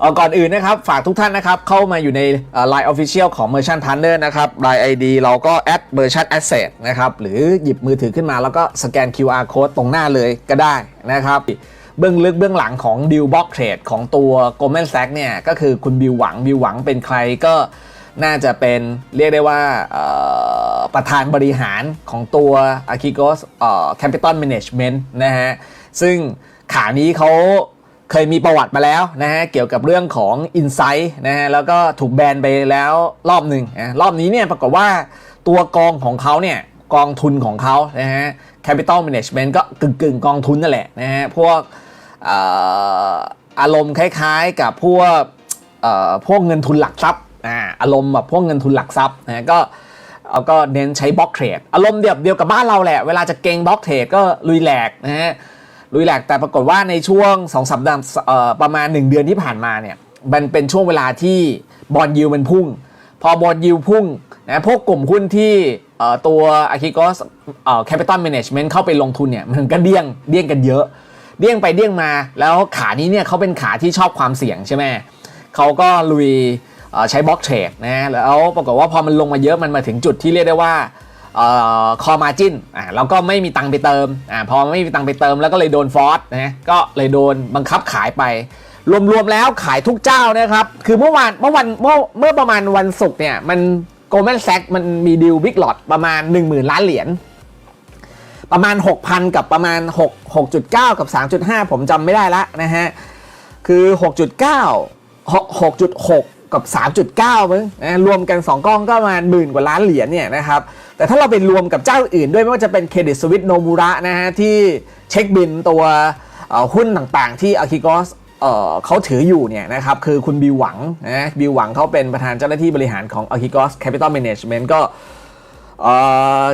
เอ่อก่อนอื่นนะครับ ฝากทุกท่านนะครับ เข้ามาอยู่ในเอ่อ Line Official ของ Merchant Partner นะครับ Line ID เราก็ add Merchant Asset นะครับ หรือหยิบมือถือขึ้นมาแล้วก็สแกน QR Code ตรงหน้าเลยก็ได้นะครับเบื้องลึกเบื้องหลังของดิวบ็อกเทรดของตัว Goldman Sachs เนี่ย ก็คือคุณบิวหวังบิวหวังเป็นใครก็น่าจะเป็นเรียกได้ว่าประธานบริหารของตัว a k i g o s Capital Management นะฮะ ซึ่งขานี้เขา เคยมีประวัติมาแล้วนะฮะเกี่ยวกับเรื่องของ Insight นะฮะแล้วก็ถูกแบนไปแล้วรอบหนึ่งนะรอบนี้เนี่ยปรากฏว่าตัวกองของเขาเนี่ยกองทุนของเขานะฮะ Capital Management ก็กึ่งกึ่งกองทุนนั่นแหละนะฮะพวกอารมณ์คล้ายๆกับพวกพวกเงินทุนหลักทรัพย์อารมณ์แบบพวกเงินทุนหลักทรัพย์นะฮะก็เอาก็เน้นใช้บล็อกเทรดอารมณ์เดียวเดียวกับบ้านเราแหละ เวลาจะเก่งบล็อกเทรดก็ลุยแหลกนะฮะ ลุยแหลกแต่ปรากฏว่าในช่วง2สัปดาห์ประมาณ 1 เดือนที่ผ่านมาเนี่ยมันเป็นช่วงเวลาที่บอลยิวมันพุ่ง พอบอลยิวพุ่งนะพวกกลุ่มหุ้นที่ตัว a k i g o s เอ่อ Capital Management เข้าไปลงทุนเนี่ยมันก็เดี้ยงเดี้ยงกันเยอะ เดี้ยงไปเดี้ยงมาแล้วขานี้เนี่ยเขาเป็นขาที่ชอบความเสี่ยงใช่ไหมเขาก็ลุยใช้บล็อกเทรดนะแล้วปรากฏว่าพอมันลงมาเยอะมันมาถึงจุดที่เรียกได้ว่า คอมาจินอ่าเราก็ไม่มีตังค์ไปเติมอ่าพอไม่มีตังค์ไปเติมแล้วก็เลยโดนฟอสนะก็เลยโดนบังคับขายไป รวมๆแล้วขายทุกเจ้านะครับ คือเมื่อวานเมื่อวันเมื่อเมื่อประมาณวันศุกร์เนี่ยมันโกลแมนแซกมันมีดีลบิ๊กหลอดประมาณ 10,000 ล้านเหรียญประมาณ 6,000 กับประมาณ 6 6.9 กับ 3.5 ผมจำไม่ได้ละนะฮะ คือ 6.9 6 6.6กับ 3.9มึงนะรวมกัน 2 กล้องก็ประมาณหมื่นกว่าล้านเหรียญเนี่ยนะครับ แต่ถ้าเราไปรวมกับเจ้าอื่นด้วยไม่ว่าจะเป็นเครดิตสวิตโนมูระนะฮะที่เช็คบินตัวหุ้นต่างๆ ที่อาคิโกสเขาถืออยู่เนี่ยนะครับคือคุณบิวหวังนะบิวหวังเขาเป็นประธานเจ้าหน้าที่บริหารของ a k i g o s Capital Management ก็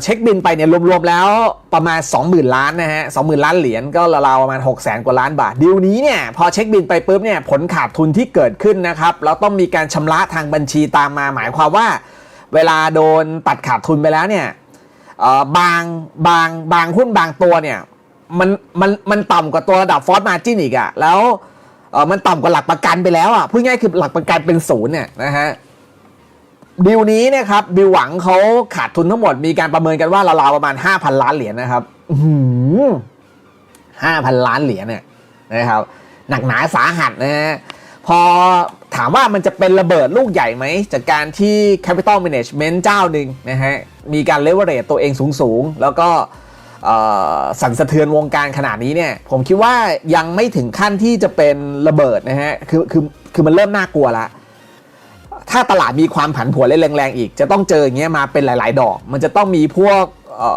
เช็คบินไปเนี่ยรวมๆแล้วประมาณ 20,000 ล้านนะฮะ20,000 ล้านเหรียญก็ราวๆประมาณ 6 0 0 0 0กว่าล้านบาทดีลนี้เนี่ยพอเช็คบินไปปุ๊บเนี่ยผลขาดทุนที่เกิดขึ้นนะครับแล้วต้องมีการชำระทางบัญชีตามมาหมายความว่า เวลาโดนตัดขาดทุนไปแล้วเนี่ยเอ่อบางบางบางหุ้นบางตัวเนี่ยมันมันมันต่ำกว่าตัวระดับฟอสมาจินอีกอะแล้วเอ่อมันต่ำกว่าหลักประกันไปแล้วอะพูดง่ายๆคือหลักประกันเป็นศูนย์เนี่ยนะฮะดิวนี้เนะครับบิวหวังเขาขาดทุนทั้งหมดมีการประเมินกันว่าราวๆประมาณ 5,000 ล้านเหรียญนะครับห้าพันล้านเหรียญเนี่ยนะครับหนักหนาสาหัสนะฮะพอ ถามว่ามันจะเป็นระเบิดลูกใหญ่ไหม จากการที่ Capital Management เจ้าหนึ่งนะฮะ มีการเลเวอเรตตัวเองสูงๆ แล้วก็สั่นสะเทือนวงการขนาดนี้เนี่ย ผมคิดว่ายังไม่ถึงขั้นที่จะเป็นระเบิดนะฮะ คือคือคือมันเริ่มน่ากลัวละ ถ้าตลาดมีความผันผวนและแรงๆ อีก จะต้องเจออย่างเงี้ยมาเป็นหลาย ๆ ดอก มันจะต้องมีพวกเอ่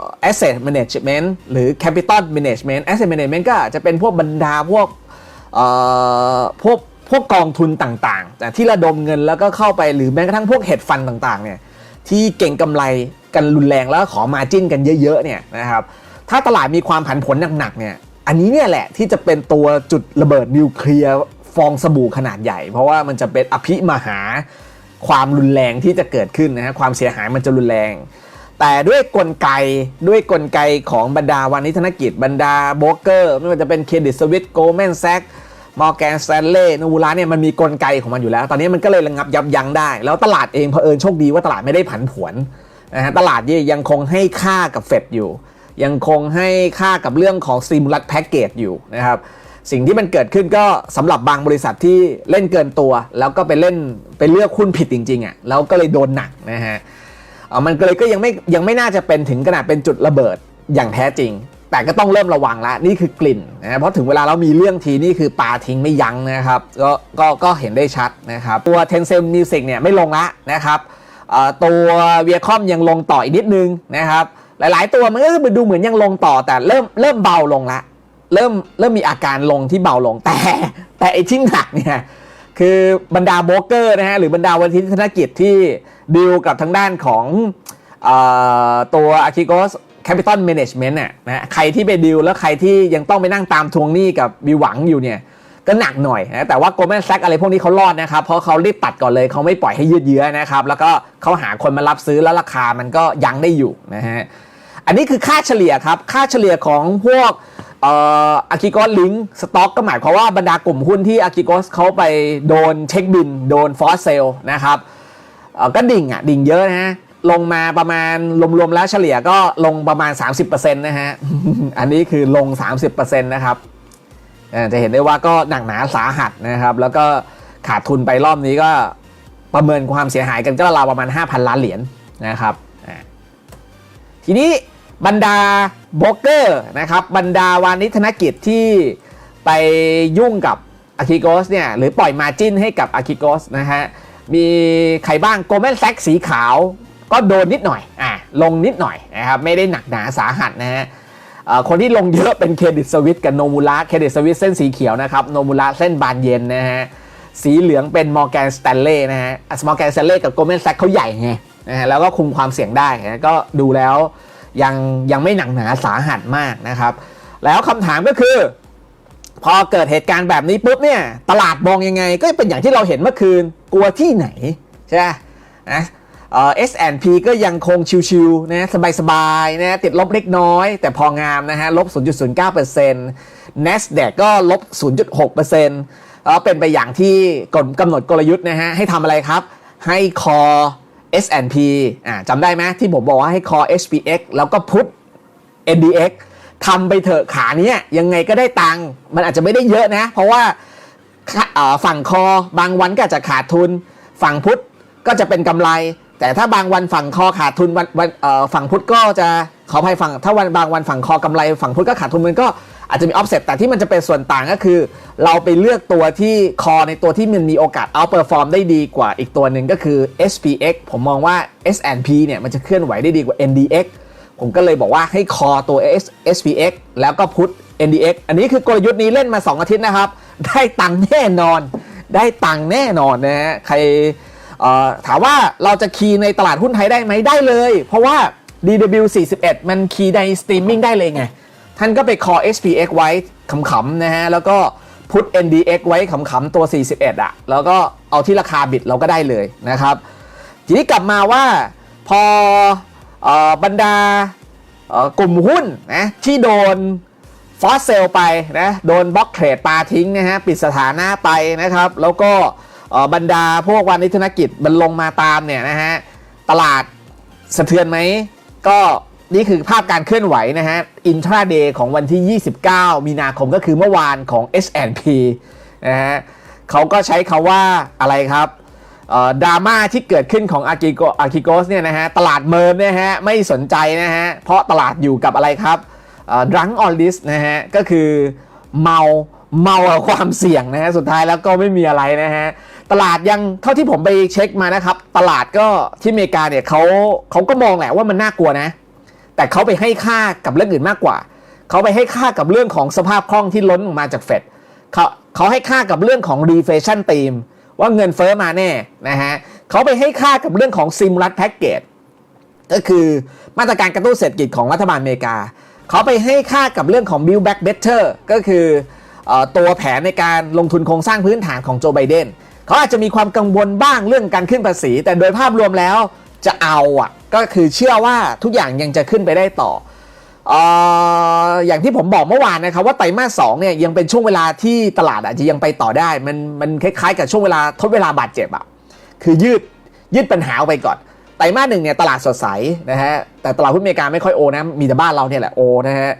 อ asset management หรือ capital management asset management ก็จจะเป็นพวกบรรดาพวกเอ่อพวก พวกกองทุนต่างๆ ที่ระดมเงินแล้วก็เข้าไปหรือแม้กระทั่งพวก hedge fund ต่างๆเนี่ยที่เก่งกำไรกันรุนแรงแล้วขอมาจิ้นกันเยอะๆเนี่ยนะครับถ้าตลาดมีความผันผวนหนักๆเนี่ยอันนี้เนี่ยแหละที่จะเป็นตัวจุดระเบิดนิวเคลียร์ฟองสบู่ขนาดใหญ่ เพราะว่ามันจะเป็นอภิมหาความรุนแรงที่จะเกิดขึ้นนะฮะความเสียหายมันจะรุนแรง แต่ด้วยกลไกด้วยกลไกของบรรดาวันนิธนกิจ บรรดาโบรกเกอร์ ไม่ว่าจะเป็นเครดิตสวิตโกลแมนแซก มอร์แกนสแตนเล่นูวูลาเนี่ยมันมีกลไกของมันอยู่แล้ว ตอนนี้มันก็เลยระงับยับยั้งได้ แล้วตลาดเองเผอิญโชคดีว่าตลาดไม่ได้ผันผวนนะฮะตลาดยังคงให้ค่ากับเฟดอยู่ ยังคงให้ค่ากับเรื่องของซีมูลัสแพ็กเกจอยู่นะครับสิ่งที่มันเกิดขึ้นก็สำหรับบางบริษัทที่เล่นเกินตัว แล้วก็ไปเล่นไปเลือกหุ้นผิดจริงๆอะแล้วก็เลยโดนหนักนะฮะมันก็เลยก็ยังไม่ยังไม่น่าจะเป็นถึงขนาดเป็นจุดระเบิดอย่างแท้จริง แต่ก็ต้องเริ่มระวังละนี่คือกลิ่นนะเพราะถึงเวลาเรามีเรื่องทีนี่คือปาทิ้งไม่ยั้งนะครับก็ก็ก็เห็นได้ชัดนะครับ ตัว Tencent Music เนี่ยไม่ลงละนะครับตัวเวียคอมยังลงต่ออีกนิดนึงนะครับหลาย ๆ ตัวมันก็ดูเหมือนยังลงต่อแต่เริ่มเริ่มเบาลงละเริ่มเริ่มมีอาการลงที่เบาลงแต่ แต่ไอ้ที่หนักเนี่ยคือบรรดาโบรกเกอร์นะฮะหรือบรรดาวันทิธนกิจที่ดีลกับทางด้านของอตัว a k i g o s Capital Management เนี่ยนะใครที่ไปดีลแล้วใครที่ยังต้องไปนั่งตามทวงหนี้กับบิหวังอยู่เนี่ยก็หนักหน่อยนะแต่ว่า Goldman Sachs อะไรพวกนี้เขารอดนะครับ เพราะเขารีบตัดก่อนเลยเขาไม่ปล่อยให้ยืดเยื้อนะครับ แล้วก็เขาหาคนมารับซื้อแล้วราคามันก็ยังได้อยู่นะฮะอันนี้คือค่าเฉลี่ยครับ ค่าเฉลี่ยของพวกเอ่ออากิโกสลิงสต็อกก็หมายความว่าบรรดากลุ่มหุ้นที่อากิโกสเขาไปโดนเช็คบิน โดนฟอสเซลนะครับเออก็ดิ่งอะดิ่งเยอะนะฮะ ลงมาประมาณรวมๆแล้วเฉลี่ยก็ลงประมาณ 30%นะฮะ อันนี้คือลง 30%นะครับจะเห็นได้ว่าก็หนักหนาสาหัสนะครับ แล้วก็ขาดทุนไปรอบนี้ก็ประเมินความเสียหายกันก็ราวประมาณ 5,000 ล้านเหรียญนะครับทีนี้บรรดาโบรกเกอร์นะครับบรรดาวานิธนกิจที่ไปยุ่งกับอากิโกสเนี่ยหรือปล่อยมาจิ้นให้กับอากิโกสนะฮะมีใครบ้างโกลแมนแซกสีขาว ก็โดนนิดหน่อยอะลงนิดหน่อยนะครับไม่ได้หนักหนาสาหัสนะฮะเอ่อคนที่ลงเยอะเป็นเครดิตสวิตกับโนมูระเครดิตสวิตเส้นสีเขียวนะครับโนมูระเส้นบานเย็นนะฮะสีเหลืองเป็นมอร์แกนสแตนเล่นะฮะมอร์แกนสแตนเล่กับโกลแมนแซกเขาใหญ่ไงนะฮะแล้วก็คุมความเสี่ยงได้นะก็ดูแล้วยังยังไม่หนักหนาสาหัสมากนะครับ แล้วคำถามก็คือ พอเกิดเหตุการณ์แบบนี้ปุ๊บเนี่ยตลาดมองยังไง ก็เป็นอย่างที่เราเห็นเมื่อคืนกลัวที่ไหนใช่ไหมนะ เอ่อ S&P ก็ยังคงชิวๆนะสบายๆนะติดลบเล็กน้อย แต่พองามนะฮะลบ 0.09% NASDAQ ก็ลบ 0.6%เอ่อเป็นไปอย่างที่กฎกำหนดกลยุทธ์นะฮะให้ทำอะไรครับ ให้คอ S&P อ่าจำได้ไหมที่ผมบอกว่าให้คอ HPX แล้วก็พุท NDX ทำไปเถอะขาเนี้ยยังไงก็ได้ตังค์มันอาจจะไม่ได้เยอะนะ เพราะว่าฝั่งคอบางวันก็อาจจะขาดทุน ฝั่งพุทธก็จะเป็นกำไร แต่ถ้าบางวันฝั่งคอขาดทุนวันวันเอ่อฝั่งพุทธก็จะขออภัยฝั่งถ้าวันบางวันฝั่งคอกำไรฝั่งพุทธก็ขาดทุนมันก็อาจจะมีออฟเซ็ตแต่ที่มันจะเป็นส่วนต่างก็คือ เราไปเลือกตัวที่คอในตัวที่มันมีโอกาสเอาเปอร์ฟอร์มได้ดีกว่าอีกตัวหนึ่งก็คือ SPX ผมมองว่า S&P เนี่ยมันจะเคลื่อนไหวได้ดีกว่า NDX ผมก็เลยบอกว่าให้คอตัว S SPX แล้วก็พุท NDX อันนี้คือกลยุทธ์นี้เล่นมา 2 อาทิตย์นะครับ ได้ตังค์แน่นอน ได้ตังค์แน่นอนนะฮะใคร ถามว่าเราจะคีย์ในตลาดหุ้นไทยได้ไหมได้เลย เพราะว่า DW 41 มันคีย์ในสตรีมมิ่งได้เลยไง ท่านก็ไปคอ SPX ไว้ขำๆนะฮะ แล้วก็พุท NDX ไว้ขำๆตัว 41 อะ แล้วก็เอาที่ราคาบิดเราก็ได้เลยนะครับ ทีนี้กลับมาว่าพออบรรดากลุ่มหุ้นนะที่โดนฟอสเซลไปนะ โดนบล็อกเทรดปาทิ้งนะฮะ ปิดสถานะไปนะครับ แล้วก็ บรรดาพวกวานิธนกิจมันลงมาตามเนี่ยนะฮะตลาดสะเทือนไหม ก็นี่คือภาพการเคลื่อนไหวนะฮะอินทราเดย์ของวันที่ 29 มีนาคมก็คือเมื่อวานของ S&P นะฮะเขาก็ใช้คาว่าอะไรครับดราม่าที่เกิดขึ้นของอากิโกอากิโกสเนี่ยนะฮะตลาดเมินเนี่ยฮะไม่สนใจนะฮะเพราะตลาดอยู่กับอะไรครับดรังออลลิสนะฮะก็คือเมาเมากับความเสี่ยงนะฮะสุดท้ายแล้วก็ไม่มีอะไรนะฮะ ตลาดยังเท่าที่ผมไปเช็คมานะครับ ตลาดก็ที่อเมริกาเนี่ยเขาเขาก็มองแหละว่ามันน่ากลัวนะ แต่เขาไปให้ค่ากับเรื่องอื่นมากกว่าเขาไปให้ค่ากับเรื่องของสภาพคล่องที่ล้นออกมาจากเฟดเขาเขาให้ค่ากับเรื่องของ reflation theme ว่าเงินเฟ้อมาแน่นะฮะเขาไปให้ค่ากับเรื่องของ stimulus package ก็คือมาตรการกระตุ้นเศรษฐกิจของรัฐบาลอเมริกา เขาไปให้ค่ากับเรื่องของ build back better ก็คือตัวแผนในการลงทุนโครงสร้างพื้นฐานของโจไบเดน เขาอาจจะมีความกังวลบ้างเรื่องการขึ้นภาษี แต่โดยภาพรวมแล้วจะเอาอะก็คือเชื่อว่าทุกอย่างยังจะขึ้นไปได้ต่ออออย่างที่ผมบอกเมื่อวานนะครับว่าไตรมาสสองเนี่ยยังเป็นช่วงเวลาที่ตลาดอาจจะยังไปต่อได้ มันมันคล้ายๆ กับช่วงเวลาทดเวลาบาดเจ็บอะคือยืดยืดปัญหาไปก่อนไตรมาสหนึ่งเนี่ยตลาดสดใสนะฮะแต่ตลาดหุ้นอเมริกาไม่ค่อยโอนะมีแต่บ้านเราเนี่ยแหละโอนะฮะ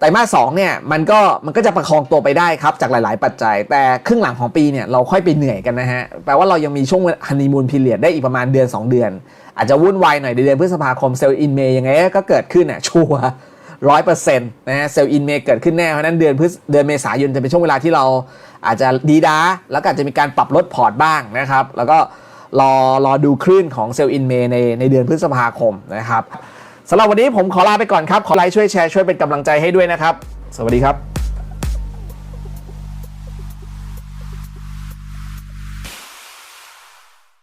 ไตรมาสสองเนี่ยมันก็มันก็จะประคองตัวไปได้ครับจากหลาย ๆ ปัจจัย แต่ครึ่งหลังของปีเนี่ยเราค่อยไปเหนื่อยกันนะฮะแปลว่าเรายังมีช่วงฮันนีมูนพีเรียดได้อีกประมาณเดือน 2 เดือน อาจจะวุ่นวายหน่อยในเดือนพฤษภาคมเซลล์อินเมย์ยังไงก็เกิดขึ้นอะชัวร้อยเปอร์เซ็นต์นะฮะเซลล์อินเมย์เกิดขึ้นแน่เพราะฉะนั้นเดือนพฤษเดือนเมษายนจะเป็นช่วงเวลาที่เราอาจจะดีด้าแล้วก็อาจจะมีการปรับลดพอร์ตบ้างนะครับแล้วก็รอรอดูคลื่นของเซลล์อินเมย์ในในเดือนพฤษภาคมนะครับ สำหรับวันนี้ผมขอลาไปก่อนครับ ขอไลค์ช่วยแชร์ช่วยเป็นกำลังใจให้ด้วยนะครับ สวัสดีครับ